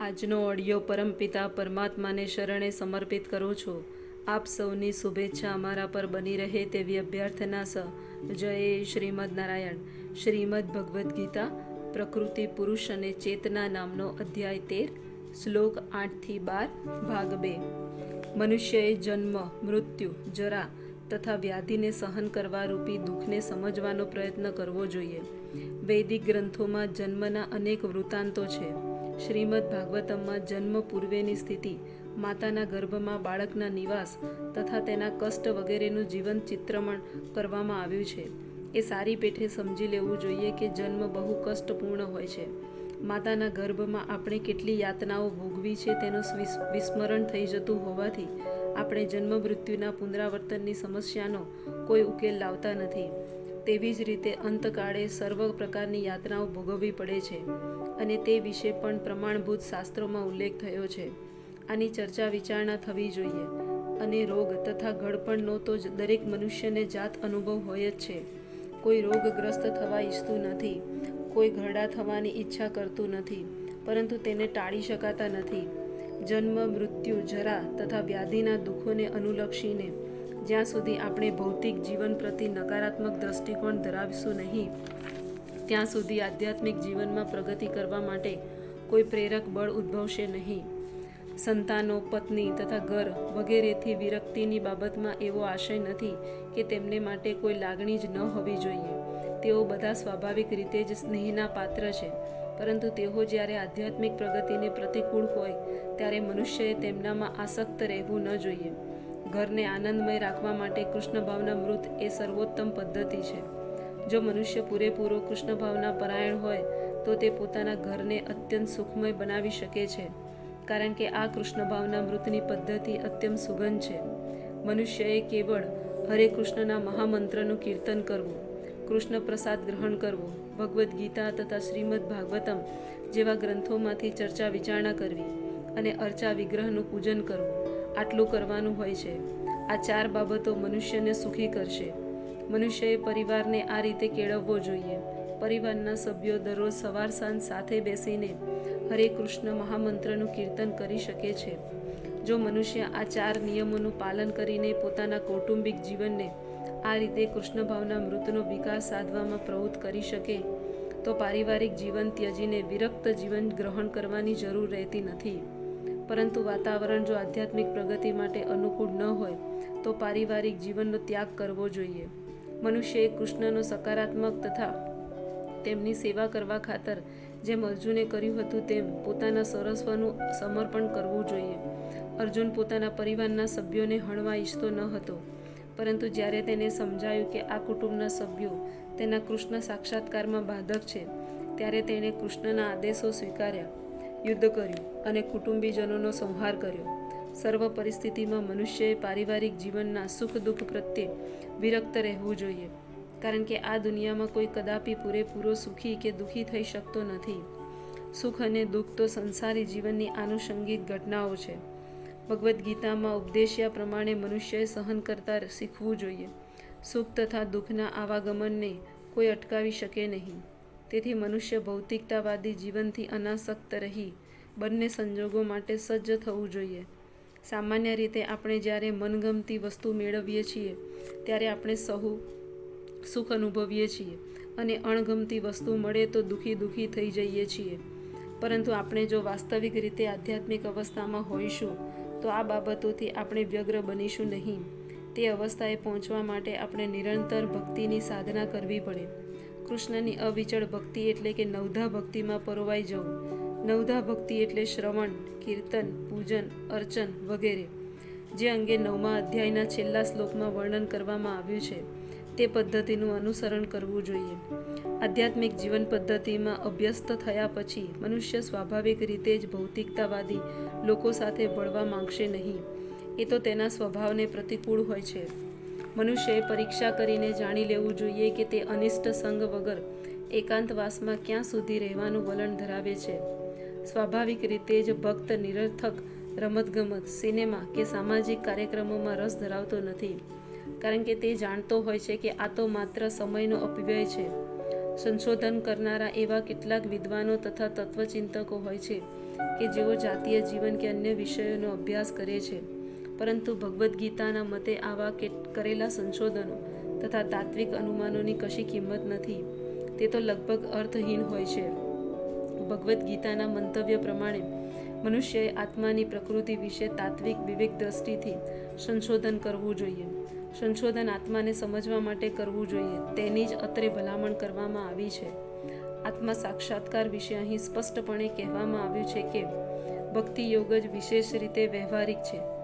આજનો ઓડિયો પરમપિતા પરમાત્માને શરણે સમર્પિત કરું છું. આપ સૌની શુભેચ્છા અમારા પર બની રહે તેવી અભ્યર્થના સ. જય શ્રીમદ નારાયણ. શ્રીમદ ભગવદ્ ગીતા, પ્રકૃતિ, પુરુષ અને ચેતના નામનો અધ્યાય તેર, શ્લોક આઠથી બાર, ભાગ બે. મનુષ્યએ જન્મ, મૃત્યુ, જરા તથા વ્યાધિને સહન કરવા રૂપી દુઃખને સમજવાનો પ્રયત્ન કરવો જોઈએ. વૈદિક ગ્રંથોમાં જન્મના અનેક વૃત્તાંતો છે. શ્રીમદ ભાગવતમમાં જન્મ પૂર્વેની સ્થિતિ, માતાના ગર્ભમાં બાળકના નિવાસ તથા તેના કષ્ટ વગેરેનું જીવન ચિત્રમણ કરવામાં આવ્યું છે. એ સારી પેઠે સમજી લેવું જોઈએ કે જન્મ બહુ કષ્ટપૂર્ણ હોય છે. માતાના ગર્ભમાં આપણે કેટલી યાતનાઓ ભોગવી છે તેનું વિસ્મરણ થઈ જતું હોવાથી આપણે જન્મ મૃત્યુના પુનરાવર્તનની સમસ્યાનો કોઈ ઉકેલ લાવતા નથી. તેવી જ રીતે અંતકાળે સર્વ પ્રકારની યાતનાઓ ભોગવવી પડે છે અને તે વિશે પણ પ્રમાણભૂત શાસ્ત્રોમાં ઉલ્લેખ થયો છે. આની ચર્ચા વિચારણા થવી જોઈએ અને રોગ તથા ઘડપણનો તો દરેક મનુષ્યને જાત અનુભવ હોય જ છે. કોઈ રોગગ્રસ્ત થવા ઈચ્છતું નથી, કોઈ ઘરડા થવાની ઈચ્છા કરતું નથી, પરંતુ તેને ટાળી શકાતા નથી. જન્મ, મૃત્યુ, જરા તથા વ્યાધિના દુઃખોને અનુલક્ષીને જ્યાં સુધી આપણે ભૌતિક જીવન પ્રતિ નકારાત્મક દ્રષ્ટિકોણ ધરાવીશું નહીં, ત્યાં સુધી આધ્યાત્મિક જીવનમાં પ્રગતિ કરવા માટે કોઈ પ્રેરક બળ ઉદ્ભવશે નહીં. સંતાનો, પત્ની તથા ઘર વગેરેથી વિરક્તિની બાબતમાં એવો આશય નથી કે તેમને માટે કોઈ લાગણી જ ન હોવી જોઈએ. તેઓ બધા સ્વાભાવિક રીતે જ સ્નેહના પાત્ર છે, પરંતુ તેઓ જ્યારે આધ્યાત્મિક પ્રગતિને પ્રતિકૂળ હોય, ત્યારે મનુષ્યએ તેમનામાં આસક્ત રહેવું ન જોઈએ. ઘરને આનંદમય રાખવા માટે કૃષ્ણ ભાવના મૃત એ સર્વોત્તમ પદ્ધતિ છે. જો મનુષ્ય પૂરેપૂરો કૃષ્ણ ભાવના પરાયણ હોય, તો તે પોતાના ઘરને અત્યંત સુખમય બનાવી શકે છે. કારણ કે આ કૃષ્ણ ભાવના મૃતની પદ્ધતિ અત્યંત સુગંધ છે. મનુષ્યએ કેવળ હરે કૃષ્ણના મહામંત્રનું કીર્તન કરવું, કૃષ્ણ પ્રસાદ ગ્રહણ કરવું, ભગવદ્ ગીતા તથા શ્રીમદ ભાગવતમ જેવા ગ્રંથોમાંથી ચર્ચા વિચારણા કરવી અને અર્ચા વિગ્રહનું પૂજન કરવું આટલું કરવાનું હોય છે. આ ચાર બાબતો મનુષ્યને સુખી કરશે. મનુષ્યએ પરિવારને આ રીતે કેળવવો જોઈએ. પરિવારના સભ્યો દરરોજ સવાર સાંજ સાથે બેસીને હરે કૃષ્ણ મહામંત્રનું કીર્તન કરી શકે છે. જો મનુષ્ય આ ચાર નિયમોનું પાલન કરીને પોતાના કૌટુંબિક જીવનને આ રીતે કૃષ્ણ ભાવના મૃતનો વિકાસ સાધવામાં પ્રવૃત્ત કરી શકે, તો પારિવારિક જીવન ત્યજીને વિરક્ત જીવન ગ્રહણ કરવાની જરૂર રહેતી નથી. પરંતુ વાતાવરણ જો આધ્યાત્મિક પ્રગતિ માટે અનુકૂળ ન હોય, તો પારિવારિક જીવનનો ત્યાગ કરવો જોઈએ. મનુષ્યએ કૃષ્ણનો સકારાત્મક તથા તેમની સેવા કરવા ખાતર જેમ અર્જુને કર્યું હતું તેમ પોતાના સરસ્વનું સમર્પણ કરવું જોઈએ. અર્જુન પોતાના પરિવારના સભ્યોને હણવા ઈચ્છતો ન હતો, પરંતુ જ્યારે તેને સમજાયું કે આ કુટુંબના સભ્યો તેના કૃષ્ણ સાક્ષાત્કારમાં બાધક છે, ત્યારે તેણે કૃષ્ણના આદેશો સ્વીકાર્યા. યુદ્ધ કર્યું અને કુટુંબીજનોનો સંહાર કર્યો. સર્વ પરિસ્થિતિમાં મનુષ્યએ પારિવારિક જીવનના સુખ દુઃખ પ્રત્યે વિરક્ત રહેવું જોઈએ. કારણ કે આ દુનિયામાં કોઈ કદાપી પૂરેપૂરો સુખી કે દુઃખી થઈ શકતો નથી. સુખ અને દુઃખ તો સંસારી જીવનની આનુષંગિક ઘટનાઓ છે. ભગવદ્ ગીતામાં ઉપદેશ્યા પ્રમાણે મનુષ્યએ સહન કરતા શીખવું જોઈએ. સુખ તથા દુઃખના આવાગમનને કોઈ અટકાવી શકે નહીં. તેથી મનુષ્ય ભૌતિકતાવાદી જીવનથી અનાસક્ત રહી બંને સંજોગો માટે સજ્જ થવું જોઈએ. સામાન્ય રીતે આપણે જ્યારે મનગમતી વસ્તુ મેળવીએ છીએ, ત્યારે આપણે સહુ સુખ અનુભવીએ છીએ અને અણગમતી વસ્તુ મળે તો દુઃખી દુઃખી થઈ જઈએ છીએ. પરંતુ આપણે જો વાસ્તવિક રીતે આધ્યાત્મિક અવસ્થામાં હોઈશું, તો આ બાબતોથી આપણે વ્યગ્ર બનીશું નહીં. તે અવસ્થાએ પહોંચવા માટે આપણે નિરંતર ભક્તિની સાધના કરવી પડે. કૃષ્ણની અવિચળ ભક્તિ એટલે કે નવધા ભક્તિમાં પરોવાઈ જવું. નવધા ભક્તિ એટલે શ્રવણ, કીર્તન, પૂજન, અર્ચન વગેરે, જે અંગે નવમા અધ્યાયના છેલ્લા શ્લોકમાં વર્ણન કરવામાં આવ્યું છે. તે પદ્ધતિનું અનુસરણ કરવું જોઈએ. આધ્યાત્મિક જીવન પદ્ધતિમાં અભ્યસ્ત થયા પછી મનુષ્ય સ્વાભાવિક રીતે જ ભૌતિકતાવાદી લોકો સાથે ભળવા માંગશે નહીં. એ તો તેના સ્વભાવને પ્રતિકૂળ હોય છે. મનુષ્યએ પરીક્ષા કરીને જાણી લેવું જોઈએ કે તે અનિષ્ટ સંગ વગર એકાંતવાસમાં ક્યાં સુધી રહેવાનું વલણ ધરાવે છે. સ્વાભાવિક રીતે જ ભક્ત નિરર્થક, રમતગમત, સિનેમા કે સામાજિક કાર્યક્રમોમાં રસ ધરાવતો નથી, કારણ કે તે જાણતો હોય છે કે આ તો માત્ર સમયનો અપવ્યય છે. સંશોધન કરનારા એવા કેટલાક વિદ્વાનો તથા તત્વચિંતકો હોય છે કે જેઓ જાતીય જીવન કે અન્ય વિષયોનો અભ્યાસ કરે છે. પરંતુ ભગવદ્ ગીતાના મતે આવા કરેલા સંશોધનો તથા તાત્વિક અનુમાનોની કશી કિંમત નથી. તે તો લગભગ અર્થહીન હોય છે. ભગવદ્ ગીતાના મંતવ્ય પ્રમાણે, મનુષ્યએ આત્માની પ્રકૃતિ વિશે તાત્વિક વિવેક દ્રષ્ટિથી સંશોધન કરવું જોઈએ. સંશોધન આત્માને સમજવા માટે કરવું જોઈએ. તેની જ અત્રે ભલામણ કરવામાં આવી છે. આત્મા સાક્ષાત્કાર વિશે અહીં સ્પષ્ટપણે કહેવામાં આવ્યું છે કે ભક્તિ યોગ જ વિશેષ રીતે વ્યવહારિક છે.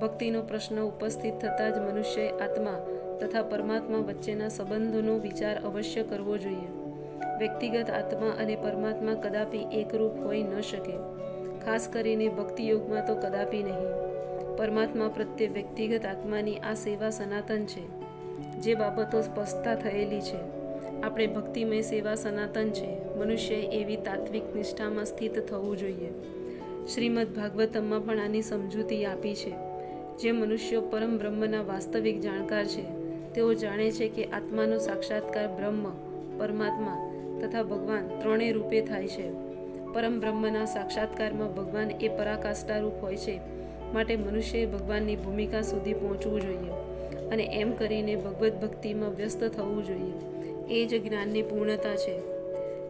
ભક્તિનો પ્રશ્ન ઉપસ્થિત થતાં જ મનુષ્યએ આત્મા તથા પરમાત્મા વચ્ચેના સંબંધોનો વિચાર અવશ્ય કરવો જોઈએ. વ્યક્તિગત આત્મા અને પરમાત્મા કદાપી એકરૂપ હોઈ ન શકે. ખાસ કરીને ભક્તિ યોગમાં તો કદાપી નહીં. પરમાત્મા પ્રત્યે વ્યક્તિગત આત્માની આ સેવા સનાતન છે. જે બાબતો સ્પષ્ટતા થયેલી છે. આપણે ભક્તિમય સેવા સનાતન છે. મનુષ્યએ એવી તાત્વિક નિષ્ઠામાં સ્થિત થવું જોઈએ. શ્રીમદ ભાગવતમમાં પણ આની સમજૂતી આપી છે. જે મનુષ્યો પરમ બ્રહ્મના વાસ્તવિક જાણકાર છે, તેઓ જાણે છે કે આત્માનો સાક્ષાત્કાર બ્રહ્મ, પરમાત્મા તથા ભગવાન ત્રણેય રૂપે થાય છે. પરમ બ્રહ્મના સાક્ષાત્કારમાં ભગવાન એ પરાકાષ્ઠારૂપ હોય છે, માટે મનુષ્યએ ભગવાનની ભૂમિકા સુધી પહોંચવું જોઈએ અને એમ કરીને ભગવદ્ ભક્તિમાં વ્યસ્ત થવું જોઈએ. એ જ જ્ઞાનની પૂર્ણતા છે.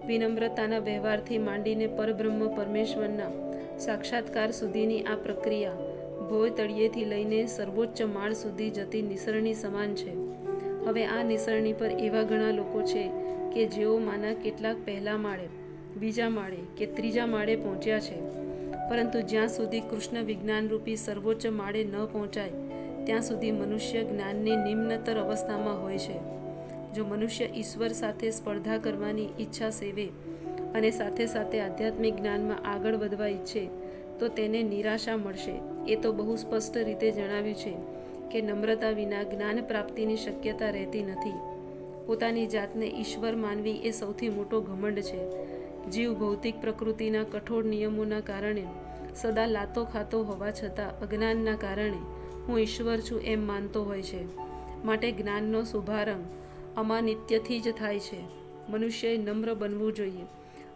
વિનમ્રતાના વ્યવહારથી માંડીને પરબ્રહ્મ પરમેશ્વરના સાક્ષાત્કાર સુધીની આ પ્રક્રિયા ભોય તળિયેથી લઈને સર્વોચ્ચ માળ સુધી જતી નિસરણી સમાન છે. હવે આ નિસરણી પર એવા ઘણા લોકો છે કે જેઓ માના કેટલાક પહેલા માળે, બીજા માળે કે ત્રીજા માળે પહોંચ્યા છે. પરંતુ જ્યાં સુધી કૃષ્ણ વિજ્ઞાનરૂપી સર્વોચ્ચ માળે ન પહોંચાય, ત્યાં સુધી મનુષ્ય જ્ઞાનની નિમ્નતર અવસ્થામાં હોય છે. જો મનુષ્ય ઈશ્વર સાથે સ્પર્ધા કરવાની ઈચ્છા સેવે અને સાથે સાથે આધ્યાત્મિક જ્ઞાનમાં આગળ વધવા ઈચ્છે તો તેને નિરાશા મળશે. એ તો બહુ સ્પષ્ટ રીતે જણાવ્યું છે કે નમ્રતા વિના જ્ઞાન પ્રાપ્તિની શક્યતા રહેતી નથી. પોતાની જાતને ઈશ્વર માનવી એ સૌથી મોટો ઘમંડ છે. જીવ ભૌતિક પ્રકૃતિના કઠોર નિયમોના કારણે સદા લાતો ખાતો હોવા છતાં અજ્ઞાનના કારણે હું ઈશ્વર છું એમ માનતો હોય છે. માટે જ્ઞાનનો શુભારંભ અમાનિત્યથી જ થાય છે. મનુષ્યએ નમ્ર બનવું જોઈએ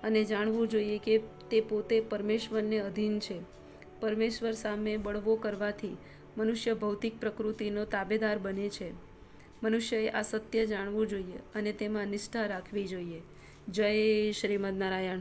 અને જાણવું જોઈએ કે તે પોતે પરમેશ્વરને અધીન છે. પરમેશ્વર સામે બળવો કરવાથી મનુષ્ય ભૌતિક પ્રકૃતિનો તાબેદાર બને છે. મનુષ્યએ આ સત્ય જાણવું જોઈએ અને તેમાં નિષ્ઠા રાખવી જોઈએ. જય શ્રીમદ નારાયણ.